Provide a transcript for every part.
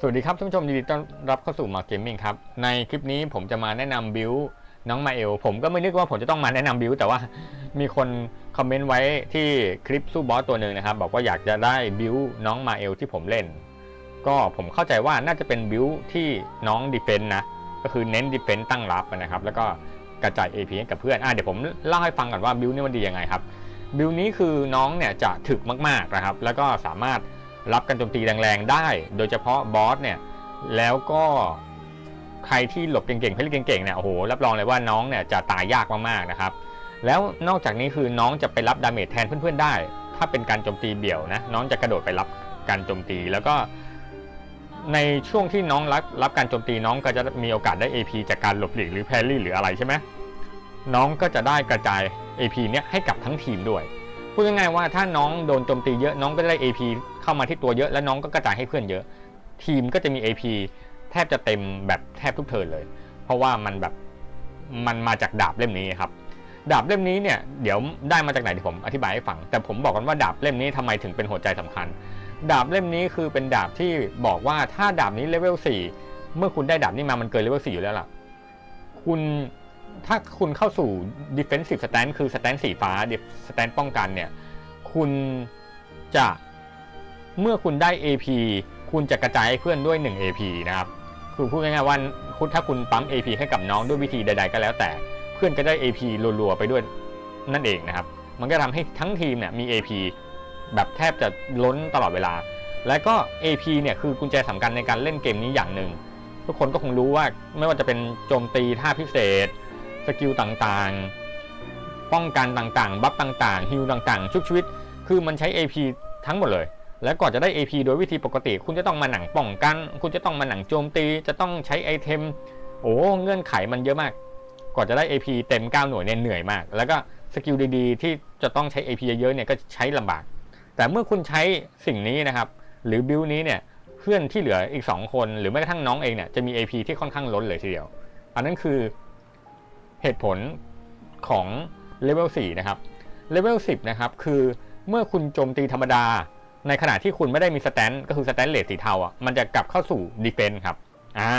สวัสดีครับท่านผู้ชมยินดีต้อนรับเข้าสู่มาเกมมิ่งครับ ในคลิปนี้ผมจะมาแนะนำบิวน้องมาเอลผมก็ไม่นึกว่าผมจะต้องมาแนะนำบิวแต่ว่ามีคนคอมเมนต์ไว้ที่คลิปสู้บอสตัวหนึ่งนะครับ บอกว่าอยากจะได้บิวน้องมาเอลที่ผมเล่น ก็ผมเข้าใจว่าน่าจะเป็นบิวที่น้องดีเฟนต์นะ ก็คือเน้นดีเฟนต์ตั้งรับนะครับ แล้วก็กระจาย AP ให้กับเพื่อนอะเดี๋ยวผมเล่าให้ฟังก่อนว่าบิวนี่มันดียังไงครับบิลนี้คือน้องเนี่ยจะถึกมากๆนะครับ แล้วก็สามารถ รับการโจมตีแรงๆได้ โดยเฉพาะบอสเนี่ยแล้วก็ใครที่หลบเก่งๆเพลิเก่งๆเนี่ยโอ้โหรับรองเลยว่าน้องเนี่ยจะตายยากมากๆนะครับแล้วนอกจากนี้คือน้องจะไปรับดาเมจแทนเพื่อนๆได้ ถ้าเป็นการโจมตีเบี่ยวนะน้องจะกระโดดไปรับการโจมตีแล้วก็ในช่วงที่น้องรับรับการโจมตีน้องก็จะมีโอกาสได้ AP จากการหลบหลีกหรือแพรรี่หรืออะไรใช่ไหมน้องก็จะได้กระจาย AP เนี่ยให้กับทั้งทีมด้วย พูดง่ายๆว่าถ้าน้องโดนโจมตีเยอะน้องก็ได้ AP เข้ามาที่ตัวเยอะ แล้วน้องก็กระจายให้เพื่อนเยอะ ทีมก็จะมี AP แทบจะเต็มแบบแทบทุกเทิร์นเลย เพราะว่ามันแบบมันมาจากดาบเล่มนี้ครับ ดาบเล่มนี้เนี่ยเดี๋ยวได้มาจากไหนเดี๋ยวผมอธิบายให้ฟัง แต่ผมบอกกันว่าดาบเล่มนี้ทำไมถึงเป็นหัวใจสำคัญ ดาบเล่มนี้คือเป็นดาบที่บอกว่าถ้าดาบนี้เลเวล4เมื่อคุณได้ดาบนี้มามันเกินเลเวล4อยู่แล้วล่ะ คุณ ถ้าคุณเข้าสู่ defensive stand คือ stand สีฟ้า stand ป้องกันเนี่ย คุณจะเมื่อคุณได้ AP คุณจะกระจายให้เพื่อนด้วย 1 AP นะครับ คือพูดง่ายๆว่าคุณถ้าคุณปั๊ม AP ให้กับน้องด้วยวิธีใด ๆ ก็แล้วแต่ เพื่อนก็ได้ AP รัวๆไปด้วยนั่นเองนะครับ มันก็ทำให้ทั้งทีมเนี่ยมี AP แบบแทบจะล้นตลอดเวลา และก็ AP เนี่ยคือกุญแจสำคัญในการเล่นเกมนี้อย่างหนึ่งทุกคนก็คงรู้ว่าไม่ว่าจะเป็นโจมตีท่าพิเศษ สกิลต่างๆ ป้องกันต่างๆ บัฟต่างๆ ฮิลต่างๆ ชุบชีวิต คือมันใช้ AP ทั้งหมดเลย และก่อนจะได้ AP โดยวิธีปกติ คุณจะต้องมาหนังป้องกัน คุณจะต้องมาหนังโจมตี จะต้องใช้ไอเทม โอ้เงื่อนไขมันเยอะมาก ก่อนจะได้ AP เต็ม 9 หน่วยเนี่ยเหนื่อยมาก แล้วก็สกิลดีๆ ที่จะต้องใช้ AP เยอะๆเนี่ยก็ใช้ลำบาก แต่เมื่อคุณใช้สิ่งนี้นะครับ หรือบิลนี้เนี่ยเพื่อนที่เหลืออีก 2 คน หรือแม้กระทั่งน้องเองเนี่ยจะมี AP ที่ค่อนข้างล้นเลยทีเดียว อันนั้นคือ เหตุผลของเลเวล4นะครับเลเวล10นะครับคือเมื่อคุณโจมตีธรรมดา ในขณะที่คุณไม่ได้มีสแตนก็คือสแตนเลสสีเทาอะมันจะกลับเข้าสู่ดีเฟนครับอ่า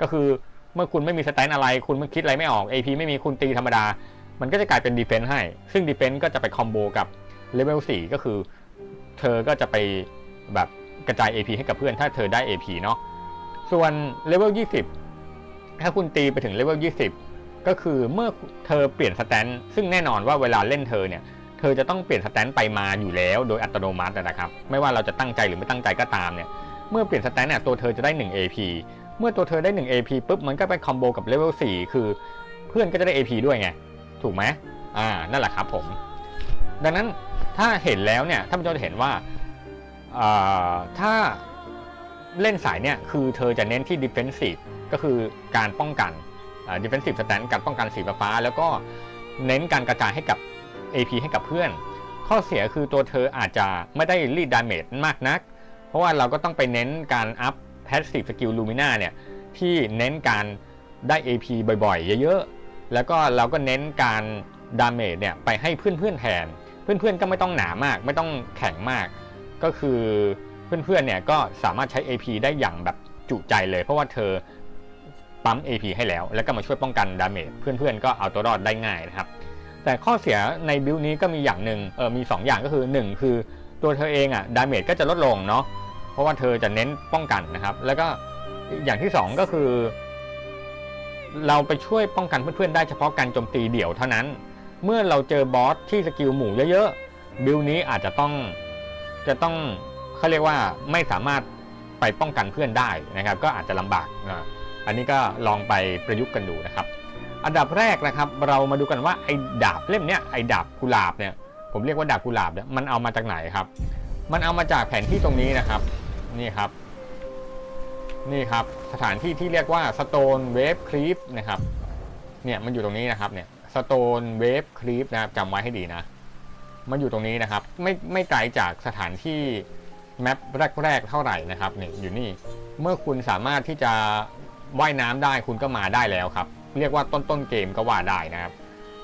ก็คือเมื่อคุณไม่มีสแตนอะไร คุณไม่คิดอะไรไม่ออก AP ไม่มีคุณตีธรรมดา มันก็จะกลายเป็นดีเฟนให้ ซึ่งดีเฟนก็จะไปคอมโบกับเลเวล4ก็คือ เธอก็จะไปแบบกระจาย AP ให้กับเพื่อนถ้าเธอได้ AP เนาะส่วนเลเวล20 ถ้าคุณตีไปถึงเลเวล20 ก็คือเมื่อเธอเปลี่ยนสแตนซึ่งแน่นอนว่าเวลาเล่นเธอเนี่ยเธอจะต้องเปลี่ยนสแตนไปมาอยู่แล้วโดยอัตโนมัตินะครับไม่ว่าเราจะตั้งใจหรือไม่ตั้งใจก็ตามเนี่ยเมื่อเปลี่ยนสแตนเนี่ยตัวเธอจะได้ 1 AP เมื่อตัวเธอได้ 1 AP ปุ๊บมันก็ไปคอมโบกับเลเวล4คือ เพื่อนก็จะได้ AP ด้วยไงถูกไหมอ่านั่นแหละครับผม ดังนั้นถ้าเห็นแล้วเนี่ยท่านผู้ชมจะเห็นว่าถ้าเล่นสายเนี่ยคือเธอจะเน้นที่ defensive ก็คือการป้องกัน defensive stand การป้องกันสีฟ้า แล้วก็เน้นการกระจายให้กับ AP ให้กับเพื่อน ข้อเสียคือตัวเธออาจจะไม่ได้รีดดาเมจมากนัก เพราะว่าเราก็ต้องไปเน้นการอัพ passive skill lumina เนี่ยที่เน้นการได้ AP บ่อยๆ เยอะๆ แล้วก็เราก็เน้นการดาเมจเนี่ยไปให้เพื่อนๆแทน เพื่อนๆ ก็ไม่ต้องหนามาก ไม่ต้องแข็งมาก ก็คือเพื่อนๆ เนี่ยก็สามารถใช้ AP ได้อย่างแบบจุใจเลย เพราะว่าเธอ ปั๊ม AP ให้แล้ว แล้วก็มาช่วยป้องกันดาเมจเพื่อนๆก็เอาตัวรอดได้ง่ายนะครับ แต่ข้อเสียในบิลนี้ก็มีอย่างหนึ่งเออมี 2 อย่างก็คือ 1 คือตัวเธอเองอะดาเมจก็จะลดลงเนาะเพราะว่าเธอจะเน้นป้องกันนะครับ แล้วก็อย่างที่ 2 ก็คือ เราไปช่วยป้องกันเพื่อนๆได้เฉพาะการโจมตีเดี่ยวเท่านั้น เมื่อเราเจอบอสที่สกิลหมู่เยอะๆบิลนี้อาจจะต้องจะต้องเขาเรียกว่าไม่สามารถไปป้องกันเพื่อนได้นะครับ ก็อาจจะลำบากนะ อันนี้ก็ลองไปประยุกต์กันดูนะครับ อันดับแรกนะครับเรามาดูกันว่าไอ้ดาบเล่มเนี้ยไอ้ดาบกุหลาบเนี่ยผมเรียกว่าดาบกุหลาบเนี่ยมันเอามาจากไหนครับ มันเอามาจากแผนที่ตรงนี้นะครับนี่ครับ นี่ครับสถานที่ที่เรียกว่า Stone Wave Cliff นะครับเนี่ยมันอยู่ตรงนี้นะครับเนี่ย Stone Wave Cliff นะครับจำไว้ให้ดีนะมันอยู่ตรงนี้นะครับ ไม่ไม่ไกลจากสถานที่แมปแรกๆเท่าไหร่นะครับเนี่ยอยู่นี่เมื่อคุณสามารถที่จะ ว่ายน้ำได้คุณก็มาได้แล้วครับ เรียกว่าต้นต้นเกมก็ว่าได้นะครับ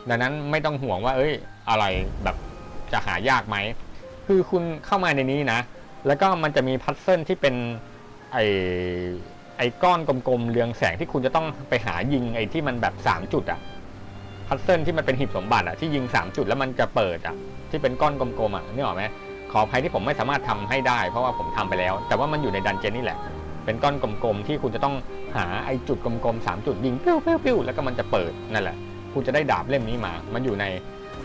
ดังนั้นไม่ต้องห่วงว่า เอ้ย อะไรแบบจะหายากไหม คือคุณเข้ามาในนี้นะ แล้วก็มันจะมีพัซเซิลที่เป็นไอไอก้อนกลมๆเรืองแสงที่คุณจะต้องไปหายิงไอที่มันแบบสามจุดอะพัซเซิลที่มันเป็นหีบสมบัติอะที่ยิงสามจุดแล้วมันจะเปิดอะที่เป็นก้อนกลมๆอะนึกออไหมขออภัยที่ผมไม่สามารถทำให้ได้ เพราะว่าผมทำไปแล้ว แต่ว่ามันอยู่ในดันเจียนนี่แหละ เป็นก้อนกลมๆ ที่คุณจะต้องหาไอ้จุดกลมๆสามจุดยิงปิ้วปิ้วปิ้วแล้วก็มันจะเปิดนั่นแหละ คุณจะได้ดาบเล่มนี้มา มันอยู่ใน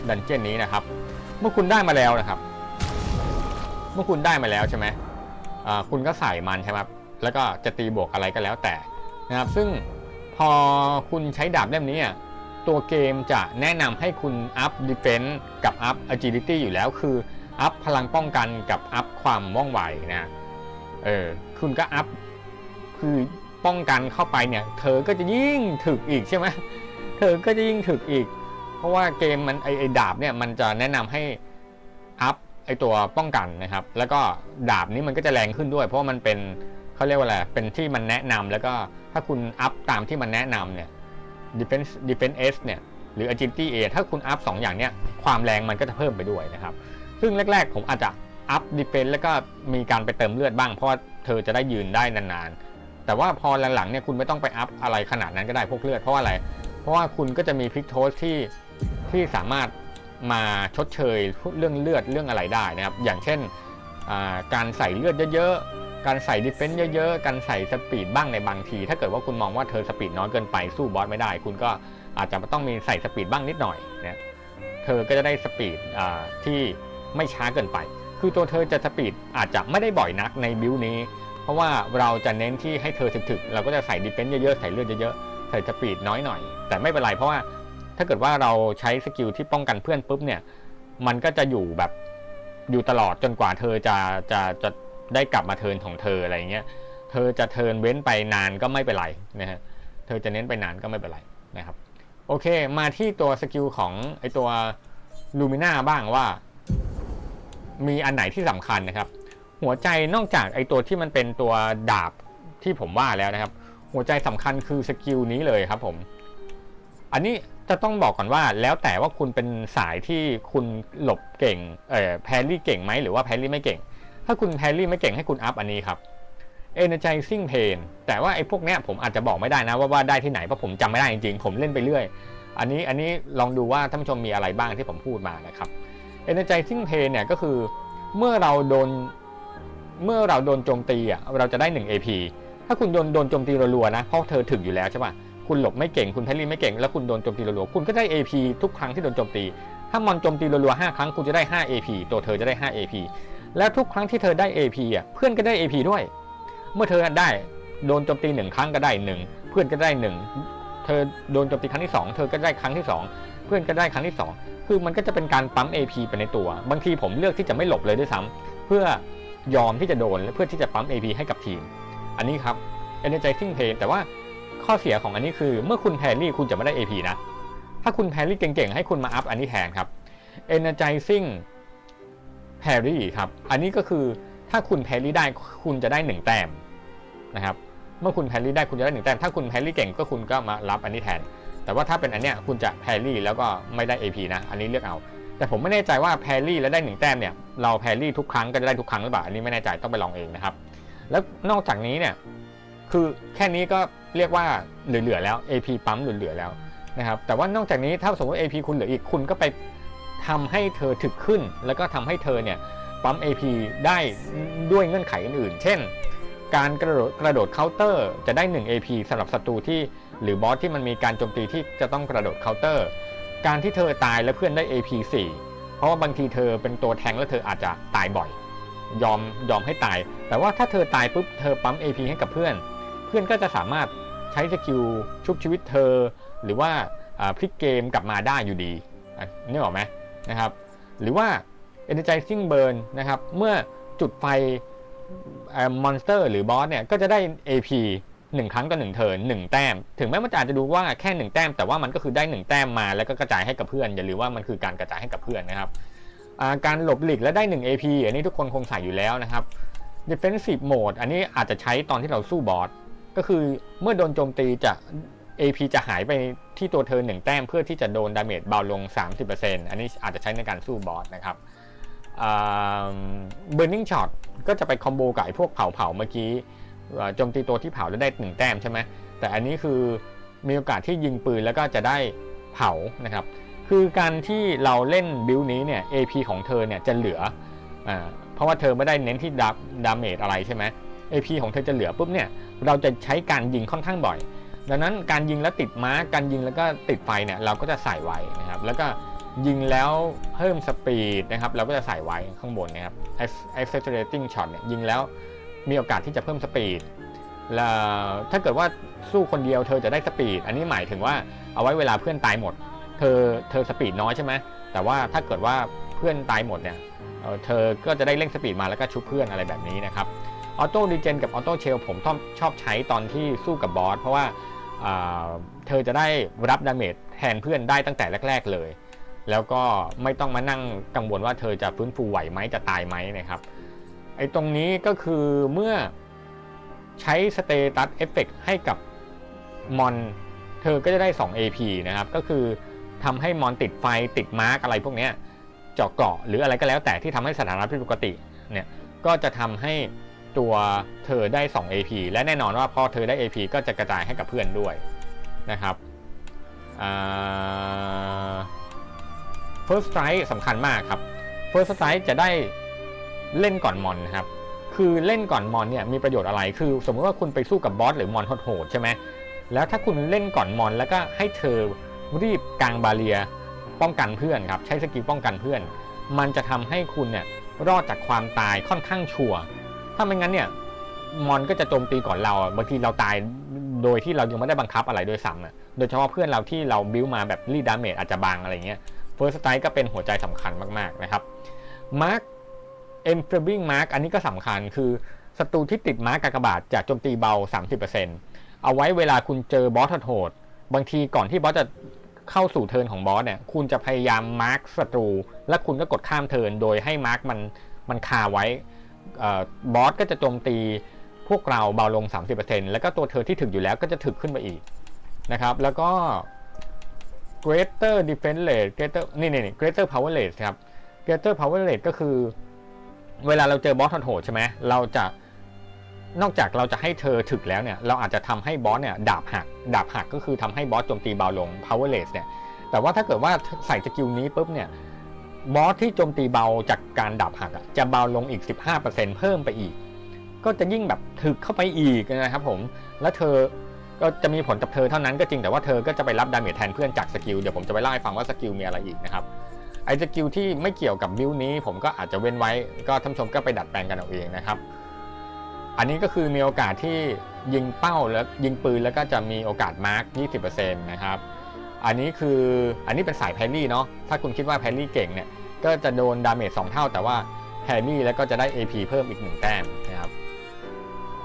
ดันเจียนนี้นะครับ เมื่อคุณได้มาแล้วนะครับ เมื่อคุณได้มาแล้วใช่ไหมคุณก็ใส่มันใช่ไหมครับแล้วก็จะตีบวกอะไรก็แล้วแต่นะครับ ซึ่งพอคุณใช้ดาบเล่มนี้ตัวเกมจะแนะนำให้คุณอัพ defense กับอัพ agility อยู่แล้วคืออัพพลังป้องกันกับอัพความว่องไวนะ เออ คุณก็อัพ คือป้องกันเข้าไปเนี่ย เธอก็จะยิ่งถึกอีกใช่ไหมเธอก็จะยิ่งถึกอีก เพราะว่าเกมมันไอไอดาบเนี่ยมันจะแนะนำให้อัพไอตัวป้องกันนะครับ แล้วก็ดาบนี้มันก็จะแรงขึ้นด้วย เพราะมันเป็นเขาเรียกว่าอะไรเป็นที่มันแนะนำแล้วก็ถ้าคุณอัพตามที่มันแนะนำเนี่ย defense defense S เนี่ยหรือ agility A ถ้าคุณอัพสองอย่างเนี้ยความแรงมันก็จะเพิ่มไปด้วยนะครับ ซึ่งแรก ๆ ผมอาจจะอัพ defense แล้วก็มีการไปเติมเลือดบ้างเพราะว่าเธอจะได้ยืนได้นานๆ แต่ว่าพอหลังๆเนี่ยคุณไม่ต้องไปอัพอะไรขนาดนั้นก็ได้พวกเลือดเพราะว่าอะไร เพราะว่าคุณก็จะมีพิกโทสที่ที่สามารถมาชดเชยเรื่องเลือดเรื่องอะไรได้นะครับ อย่างเช่นการใส่เลือดเยอะๆ การใส่ดิเฟนซ์เยอะๆ การใส่สปีดบ้างในบางที ถ้าเกิดว่าคุณมองว่าเธอสปีดน้อยเกินไปสู้บอสไม่ได้ คุณก็อาจจะต้องมีใส่สปีดบ้างนิดหน่อยนะเธอก็จะได้สปีดที่ไม่ช้าเกินไป คือตัวเธอจะสปีดอาจจะไม่ได้บ่อยนักในบิวนี้ ราะว่าเราจะเน้นที่ให้เธอถึกๆ เราก็จะใส่ดิเฟนซ์เยอะๆ ใส่เลือดเยอะๆ ใส่สปีดน้อยหน่อย แต่ไม่เป็นไรเพราะว่าถ้าเกิดว่าเราใช้สกิลที่ป้องกันเพื่อนปุ๊บเนี่ย มันก็จะอยู่แบบอยู่ตลอดจนกว่าเธอจะจะจะได้กลับมาเทินของเธออะไรเงี้ย เธอจะเทินเว้นไปนานก็ไม่เป็นไรนะฮะ เธอจะเน้นไปนานก็ไม่เป็นไรนะครับ โอเค มาที่ตัวสกิลของไอตัวลูมิน่าบ้างว่า มีอันไหนที่สำคัญนะครับ หัวใจนอกจากไอตัวที่มันเป็นตัวดาบที่ผมว่าแล้วนะครับ หัวใจสำคัญคือสกิลนี้เลยครับผมอันนี้จะต้องบอกก่อนว่าแล้วแต่ว่าคุณเป็นสายที่คุณหลบเก่งเอ่อแพรรี่เก่งไหมหรือว่าแพรรี่ไม่เก่ง ถ้าคุณแพรรี่ไม่เก่งให้คุณอัพอันนี้ครับ energizing pain แต่ว่าไอ้พวกเนี้ยผมอาจจะบอกไม่ได้นะว่าว่าได้ที่ไหนเพราะผมจำไม่ได้จริงๆ ผมเล่นไปเรื่อย อันนี้อันนี้ลองดูว่าท่านผู้ชมมีอะไรบ้างที่ผมพูดมานะครับ energizing pain เนี่ยก็คือเมื่อเราโดน เมื่อเราโดนโจมตีอะเราจะได้ 1 AP ถ้าคุณโดนโดนโจมตีรัวๆนะเพราะเธอถึงอยู่แล้วใช่ปะคุณหลบไม่เก่งคุณแพรรี่ไม่เก่งแล้วคุณโดนโจมตีรัวๆคุณก็ได้ AP ทุกครั้งที่โดนโจมตี ถ้ามอนโจมตีรัวๆ5ครั้งคุณจะได้ 5 AP ตัวเธอจะได้ 5 AP แล้วทุกครั้งที่เธอได้ AP อะเพื่อนก็ได้ AP ด้วย เมื่อเธอได้โดนโจมตีหนึ่งครั้งก็ได้หนึ่งเพื่อนก็ได้หนึ่งเธอโดนโจมตีครั้งที่สองเธอก็ได้ครั้งที่สองเพื่อนก็ได้ครั้งที่สองคือมันก็จะเป็นการปั๊ม AP ไปในตัว บางทีผมเลือกที่จะไม่หลบเลยด้วยซ้ำเพื่อ ยอมที่จะโดนเพื่อที่จะปั๊ม AP ให้กับทีม อันนี้ครับ energizing pain แต่ว่าข้อเสียของอันนี้คือเมื่อคุณแพรี่คุณจะไม่ได้ AP นะ ถ้าคุณแพรี่เก่งๆ ให้คุณมาอัพอันนี้แทนครับ energizing แพรรี่ครับ อันนี้ก็คือถ้าคุณแพรี่ได้คุณจะได้หนึ่งแต้มนะครับ เมื่อคุณแพรี่ได้คุณจะได้หนึ่งแต้ม ถ้าคุณแพรี่เก่งก็คุณก็มารับอันนี้แทน แต่ว่าถ้าเป็นอันเนี้ยคุณจะแพรี่แล้วก็ไม่ได้ AP นะ อันนี้เลือกเอา แต่ผมไม่แน่ใจว่าแพรี่แล้วได้หนึ่งแต้มเนี่ยเราแพรี่ทุกครั้งก็จะได้ทุกครั้งหรือเปล่าอันนี้ไม่แน่ใจต้องไปลองเองนะครับ แล้วนอกจากนี้เนี่ยคือแค่นี้ก็เรียกว่าเหลือๆแล้ว AP ปั๊มเหลือๆแล้วนะครับแต่ว่านอกจากนี้ถ้าสมมติ AP คุณเหลืออีกคุณก็ไปทำให้เธอถึกขึ้น แล้วก็ทำให้เธอเนี่ยปั๊ม AP ได้ด้วยเงื่อนไขอื่นๆ เช่น การกระโดดกระโดดเคาน์เตอร์จะได้ 1 AP สำหรับศัตรูที่หรือบอสที่มันมีการโจมตีที่จะต้องกระโดดเคาน์เตอร์ การที่เธอตายแล้วเพื่อนได้ AP 4 เพราะว่าบางทีเธอเป็นตัวแทงแล้วเธออาจจะตายบ่อย ยอมยอมให้ตาย แต่ว่าถ้าเธอตายปุ๊บเธอปั๊ม AP ให้กับเพื่อน เพื่อนก็จะสามารถใช้สกิลชุบชีวิตเธอ หรือว่าพลิกเกมกลับมาได้อยู่ดีอะนึกออกไหมนะครับหรือว่า energizing burn นะครับเมื่อจุดไฟมอนสเตอร์หรือบอสเนี่ยก็จะได้ AP 1ครั้งต่อ1เทิร์น1แต้ม ถึงแม้มันจะอาจจะดูว่าแค่1แต้มแต่ว่ามันก็คือได้1แต้มมาแล้วก็กระจายให้กับเพื่อนอย่าลืมว่ามันคือการกระจายให้กับเพื่อนนะครับการหลบหลีกและได้ 1 AP อันนี้ทุกคนคงใส่อยู่แล้วนะครับ defensive mode อันนี้อาจจะใช้ตอนที่เราสู้บอสก็คือเมื่อโดนโจมตีจะ AP จะหายไปที่ตัวเธอ1แต้มเพื่อที่จะโดนดาเมจเบาลง 30%อันนี้อาจจะใช้ในการสู้บอสนะครับ burning shot ก็จะไปคอมโบกับไอ้พวกเผาเผาเมื่อกี้ โจมตีตัวที่เผาแล้วได้หนึ่งแต้มใช่ไหมแต่อันนี้คือมีโอกาสที่ยิงปืนแล้วก็จะได้เผานะครับ คือการที่เราเล่นบิลนี้เนี่ย AP ของเธอเนี่ยจะเหลืออ่าเพราะว่าเธอไม่ได้เน้นที่ดาดาเมจอะไรใช่ไหม AP ของเธอจะเหลือปุ๊บเนี่ยเราจะใช้การยิงค่อนข้างบ่อย ดังนั้นการยิงแล้วติดมากการยิงแล้วก็ติดไฟเนี่ยเราก็จะใส่ไว้นะครับ แล้วก็ยิงแล้วเพิ่มสปีดนะครับ เราก็จะใส่ไว้ข้างบนนะครับ accelerating shot เนี่ยยิงแล้ว มีโอกาสที่จะเพิ่มสปีดแล้วถ้าเกิดว่าสู้คนเดียวเธอจะได้สปีด อันนี้หมายถึงว่าเอาไว้เวลาเพื่อนตายหมด เธอเธอสปีดน้อยใช่ไหมแต่ว่าถ้าเกิดว่าเพื่อนตายหมดเนี่ยเเธอก็จะได้เร่งสปีดมาแล้วก็ชุบเพื่อนอะไรแบบนี้นะครับออโต้ดีเจนกับออโต้เชลผมชอบชอบใช้ตอนที่สู้กับบอสเพราะว่าเธอจะได้รับดาเมจแทนเพื่อนได้ตั้งแต่แรก ๆเลย แล้วก็ไม่ต้องมานั่งกังวลว่าเธอจะฟื้นฟูไหวไหมจะตายไหมนะครับ อ้ตรงนี้ก็คือเมื่อใช้สเตตัสเอฟเฟกให้กับมอนเธอก็จะได้ 2 AP นะครับ ก็คือทำให้มอนติดไฟติดมาร์กอะไรพวกเนี้ยเจาะเกาะหรืออะไรก็แล้วแต่ที่ทำให้สถานะผิดปกติเนี่ยก็จะทำให้ตัวเธอได้ 2 AP และแน่นอนว่าพอเธอได้ AP ก็จะกระจายให้กับเพื่อนด้วยนะครับ First Strike สำคัญมากครับ First Strike จะได้ เล่นก่อนมอนนะครับคือเล่นก่อนมอนเนี่ยมีประโยชน์อะไร คือ สมมติว่าคุณไปสู้กับบอสหรือมอนโหดใช่ไหมแล้วถ้าคุณเล่นก่อนมอนแล้วก็ให้เธอรีบกลางบาเรียป้องกันเพื่อนครับใช้สกิลป้องกันเพื่อน มันจะทำให้คุณเนี่ยรอดจากความตายค่อนข้างชัวร์ถ้าไม่งั้นเนี่ยมอนก็จะโจมตีก่อนเราบางทีเราตายโดยที่เรายังไม่ได้บังคับอะไรโดยซ้ำอะโดยเฉพาะเพื่อนเราที่เราบิวมาแบบรีดาเมจอาจจะบางอะไรเงี้ยเฟิร์สไตก็เป็นหัวใจสำคัญมากๆนะครับมาร์ค เอ็นฟริงมาร์กอันนี้ก็สำคัญคือศัตรูที่ติดมาร์กกากบาทจะโจมตีเบา 30%เอาไว้เวลาคุณเจอบอสโหดบางทีก่อนที่บอสจะเข้าสู่เทิร์นของบอสเนี่ย คุณจะพยายามมาร์กศัตรู และคุณก็กดข้ามเทิร์นโดยให้มาร์กมันมันคาไว้บอสก็จะโจมตีพวกเราเบาลง 30%แล้วก็ตัวเธอที่ถึกอยู่แล้วก็จะถึกขึ้นมาอีกนะครับ แล้วก็ greater defense rate greater นี่นี่ greater power rate ครับ greater power rate ก็คือ เวลาเราเจอบอสโหดใช่ไหมเราจะนอกจากเราจะให้เธอถึกแล้วเนี่ย เราอาจจะทำให้บอสเนี่ยดาบหัก ดาบหักก็คือทำให้บอสโจมตีเบาลง power rate เนี่ย แต่ว่าถ้าเกิดว่าใส่สกิลนี้ปุ๊บเนี่ย บอสที่โจมตีเบาจากการดาบหักจะเบาลงอีก 15%เพิ่มไปอีก ก็จะยิ่งแบบถึกเข้าไปอีกนะครับผม แล้วเธอ ก็จะมีผลกับเธอเท่านั้นก็จริง แต่ว่าเธอก็จะไปรับดาเมจแทนเพื่อนจากสกิล เดี๋ยวผมจะไปเล่าให้ฟังว่าสกิลมีอะไรอีกนะครับ ไอ้สกิลที่ไม่เกี่ยวกับบิลนี้ ผมก็อาจจะเว้นไว้ ก็ท่านชมก็ไปดัดแปลงกันเอาเองนะครับ อันนี้ก็คือมีโอกาสที่ยิงเป้าแล้วยิงปืนแล้วก็จะมีโอกาสมาร์ก20%นะครับ อันนี้คืออันนี้เป็นสายแพรี่เนาะ ถ้าคุณคิดว่าแพรี่เก่งเนี่ย ก็จะโดนดาเมจ2เท่า แต่ว่าแพรี่แล้วก็จะได้ AP เพิ่มอีก 1 แต้มนะครับ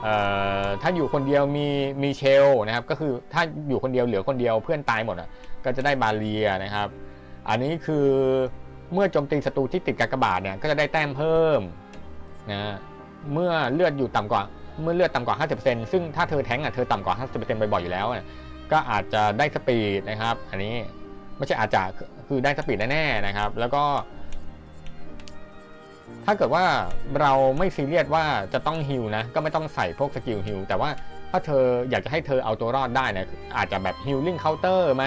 เอ่อถ้าอยู่คนเดียวมีมีเชลนะครับ ก็คือถ้าอยู่คนเดียวเหลือคนเดียวเพื่อนตายหมดอะก็จะได้บาเรียนะครับ อันนี้คือเมื่อโจมตีศัตรูที่ติดกากบาทเนี่ยก็จะได้แต้มเพิ่มนะเมื่อเลือดอยู่ต่ำกว่าเมื่อเลือดต่ำกว่า 50%ซึ่งถ้าเธอแท้งอะเธอต่ำกว่า 50%บ่อยๆอยู่แล้วก็อาจจะได้สปีดนะครับ อันนี้ไม่ใช่อาจจะคือได้สปีดแน่ๆนะครับ แล้วก็ ถ้าเกิดว่าเราไม่ซีเรียสว่าจะต้องฮิลนะก็ไม่ต้องใส่พวกสกิลฮิลแต่ว่าถ้าเธออยากจะให้เธอเอาตัวรอดได้นี่ยอาจจะแบบฮิลลิ่งเคาน์เตอร์ไหม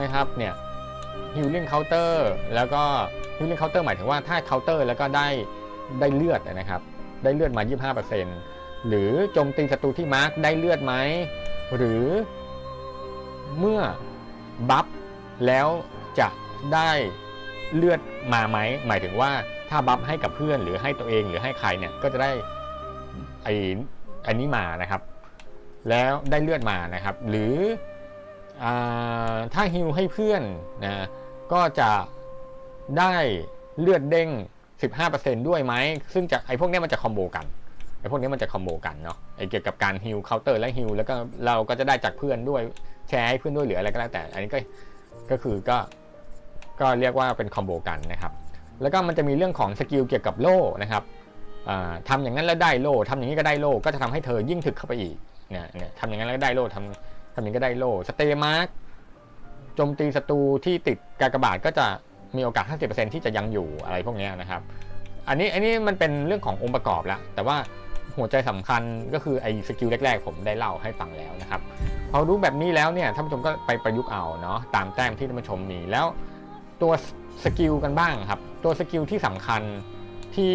นะครับเนี่ย ฮิลลิ่งเคาน์เตอร์แล้วก็ฮิลลิ่งเคาน์เตอร์หมายถึงว่าถ้าเคาน์เตอร์แล้วก็ได้ได้เลือดนะครับ ได้เลือดมา 25%หรือโจมตีศัตรูที่มาร์กได้เลือดไหม หรือเมื่อบัฟแล้วจะได้เลือดมาไหม หมายถึงว่าถ้าบัฟให้กับเพื่อนหรือให้ตัวเองหรือให้ใครเนี่ยก็จะได้ไอ้อันนี้มานะครับ แล้วได้เลือดมานะครับ หรืออา ถ้าฮิวให้เพื่อนนะก็จะได้เลือดเด้ง 15%ด้วยไหม ซึ่งจะไอ้พวกนี้มันจะคอมโบกันไอ้พวกนี้มันจะคอมโบกันเนาะไอ้เกี่ยวกับการฮิลเคาน์เตอร์และฮิลแล้วก็เราก็จะได้จากเพื่อนด้วยแชร์ให้เพื่อนด้วยหรืออะไรก็แล้วแต่ อันนี้ก็ก็คือก็ก็เรียกว่าเป็นคอมโบกันนะครับ แล้วก็มันจะมีเรื่องของสกิลเกี่ยวกับโล่นะครับอ่าทำอย่างนั้นแล้วได้โล่ทำอย่างนี้ก็ได้โล่ก็จะทำให้เธอยิ่งถึกเข้าไปอีกเนี่ยเนี่ยทำอย่างนั้นแล้วได้โล่ทำทำอย่างนี้ก็ได้โล่สเตมาร์ก จมตีศัตรูที่ติดกากบาทก็จะมีโอกาส 50%ที่จะยังอยู่อะไรพวกนี้นะครับ อันนี้อันนี้มันเป็นเรื่องขององค์ประกอบแล้วแต่ว่าหัวใจสำคัญก็คือไอ้สกิลแรกๆ ผมได้เล่าให้ฟังแล้วนะครับพอรู้แบบนี้แล้วเนี่ยท่านผู้ชมก็ไปประยุกต์เอาเนาะตามแต้มที่ท่านผู้ชมมีแล้ว ตัวสกิลกันบ้างครับ ตัวสกิลที่สำคัญที่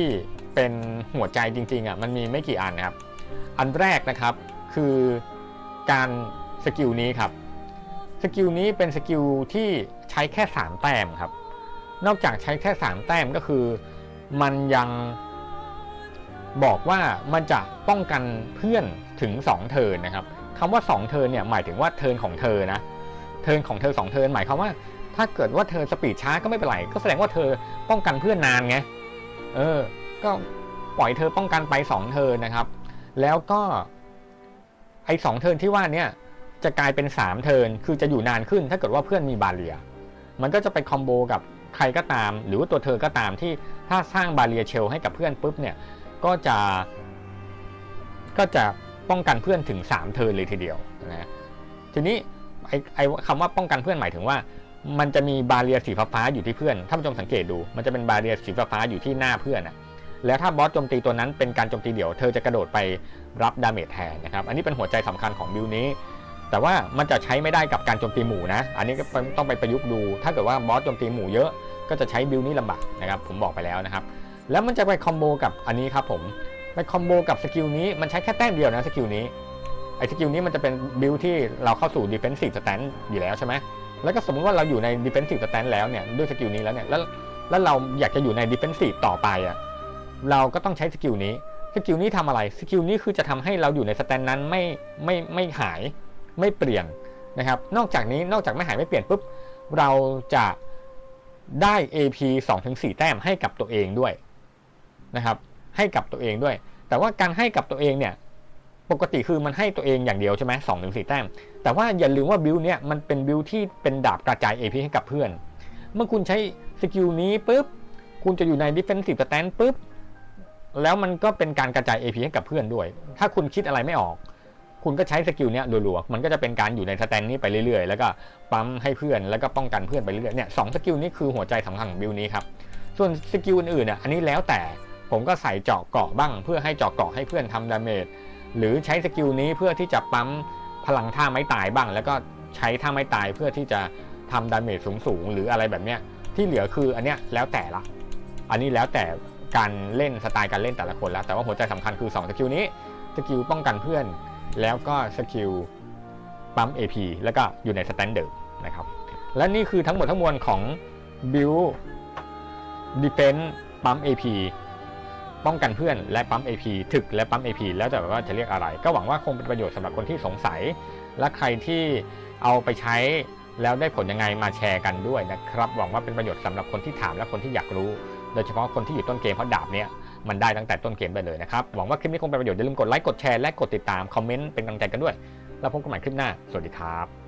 เป็นหัวใจจริงๆอะมันมีไม่กี่อันนะครับ อันแรกนะครับคือการสกิลนี้ครับ สกิลนี้เป็นสกิลที่ใช้แค่ 3 แต้มครับ นอกจากใช้แค่ 3 แต้มก็คือ มันยังบอกว่ามันจะป้องกันเพื่อนถึง 2 เทินนะครับคำว่า 2 เทินเนี่ยหมายถึงว่าเทินของเธอนะ เทินของเธอ 2 เทินหมายความว่า ถ้าเกิดว่าเธอสปีดช้าก็ไม่เป็นไร ก็แสดงว่าเธอป้องกันเพื่อนนานไง เออ ก็ปล่อยเธอป้องกันไป 2 เทินนะครับ แล้วก็ไอ้สองเทินที่ว่าเนี่ย จะกลายเป็น 3 เทิร์นคือจะอยู่นานขึ้น ถ้าเกิดว่าเพื่อนมีบาเรีย มันก็จะไปคอมโบกับใครก็ตาม หรือว่าตัวเธอก็ตามที่ถ้าสร้างบาเรียเชลให้กับเพื่อนปุ๊บเนี่ยก็จะก็จะป้องกันเพื่อนถึง 3 เทิร์นเลยทีเดียวนะทีนี้ไอ้ไอ้คำว่าป้องกันเพื่อนหมายถึงว่า มันจะมีบาเรียสีฟ้าอยู่ที่เพื่อนท่านผู้ชมสังเกตดู มันจะเป็นบาเรียสีฟ้าอยู่ที่หน้าเพื่อนอะแล้วถ้าบอสโจมตีตัวนั้นเป็นการโจมตีเดี่ยว เธอจะกระโดดไปรับดาเมจแทนนะครับ อันนี้เป็นหัวใจสำคัญของบิลนี้ แต่ว่ามันจะใช้ไม่ได้กับการโจมตีหมู่นะ อันนี้ก็ต้องไปประยุกต์ดู ถ้าเกิดว่าบอสโจมตีหมู่เยอะ ก็จะใช้บิลนี้ลำบากนะครับ ผมบอกไปแล้วนะครับ แล้วมันจะไปคอมโบกับอันนี้ครับผม ไปคอมโบกับสกิลนี้ มันใช้แค่แต้มเดียวนะสกิลนี้ ไอ้สกิลนี้มันจะเป็นบิลที่เราเข้าสู่ defensive stand อยู่แล้วใช่ไหมแล้วก็สมมติว่าเราอยู่ใน defensive stand แล้วเนี่ย ด้วยสกิลนี้แล้วเนี่ย แล้วแล้วเราอยากจะอยู่ใน defensive ต่อไปอะ เราก็ต้องใช้สกิลนี้ สกิลนี้ทำอะไร สกิลนี้คือจะทำให้เราอยู่ในสแตนนั้นไม่ไม่ไม่หาย ไม่เปลี่ยนนะครับ นอกจากนี้นอกจากไม่หายไม่เปลี่ยนปุ๊บเราจะได้ AP 2-4 แต้มให้กับตัวเองด้วยนะครับ ให้กับตัวเองด้วย แต่ว่าการให้กับตัวเองเนี่ยปกติคือมันให้ตัวเองอย่างเดียวใช่ไหมสองถึงสี่แต้ม แต่ว่าอย่าลืมว่าบิลเนี่ยมันเป็นบิลที่เป็นดาบกระจาย AP ให้กับเพื่อน เมื่อคุณใช้สกิลนี้ปุ๊บ คุณจะอยู่ใน defensive stand ปุ๊บ แล้วมันก็เป็นการกระจาย AP ให้กับเพื่อนด้วย ถ้าคุณคิดอะไรไม่ออก คุณก็ใช้สกิลเนี้ยรัวๆมันก็จะเป็นการอยู่ในสแตนนี้ไปเรื่อยๆ แล้วก็ปั๊มให้เพื่อนแล้วก็ป้องกันเพื่อนไปเรื่อยๆเนี่ยสองสกิลนี้คือหัวใจสำคัญของบิลนี้ครับส่วนสกิลอื่นๆอะอันนี้แล้วแต่ผมก็ใส่เจาะเกาะบ้าง เพื่อให้เจาะเกาะให้เพื่อนทำดาเมจหรือใช้สกิลนี้เพื่อที่จะปั๊มพลังท่าไม้ตายบ้าง แล้วก็ใช้ท่าไม้ตายเพื่อที่จะทำดาเมจสูงๆหรืออะไรแบบเนี้ยที่เหลือคืออันเนี้ยแล้วแต่ละ อันนี้แล้วแต่การเล่นสไตล์การเล่นแต่ละคนแล้ว แต่ว่าหัวใจสำคัญคือ2สกิลนี้สกิลป้องกันเพื่อน แล้วก็สกิลปั๊ม AP แล้วก็อยู่ในสแตนเดอร์นะครับ และนี่คือทั้งหมดทั้งมวลของ Build Defense ปั๊ม AP ป้องกันเพื่อนและปั๊ม AP ถึกและปั๊ม AP แล้วแต่ว่าจะเรียกอะไร ก็หวังว่าคงเป็นประโยชน์สำหรับคนที่สงสัย และใครที่เอาไปใช้แล้วได้ผลยังไงมาแชร์กันด้วยนะครับ หวังว่าเป็นประโยชน์สำหรับคนที่ถามและคนที่อยากรู้ โดยเฉพาะคนที่อยู่ต้นเกมเพราะดาบเนี้ย มันได้ตั้งแต่ต้นเกมไปเลยนะครับ หวังว่าคลิปนี้คงเป็นประโยชน์อย่าลืมกดไลค์กดแชร์และกดติดตามคอมเมนต์เป็นกำลังใจกันด้วย แล้วพบกันใหม่คลิปหน้า สวัสดีครับ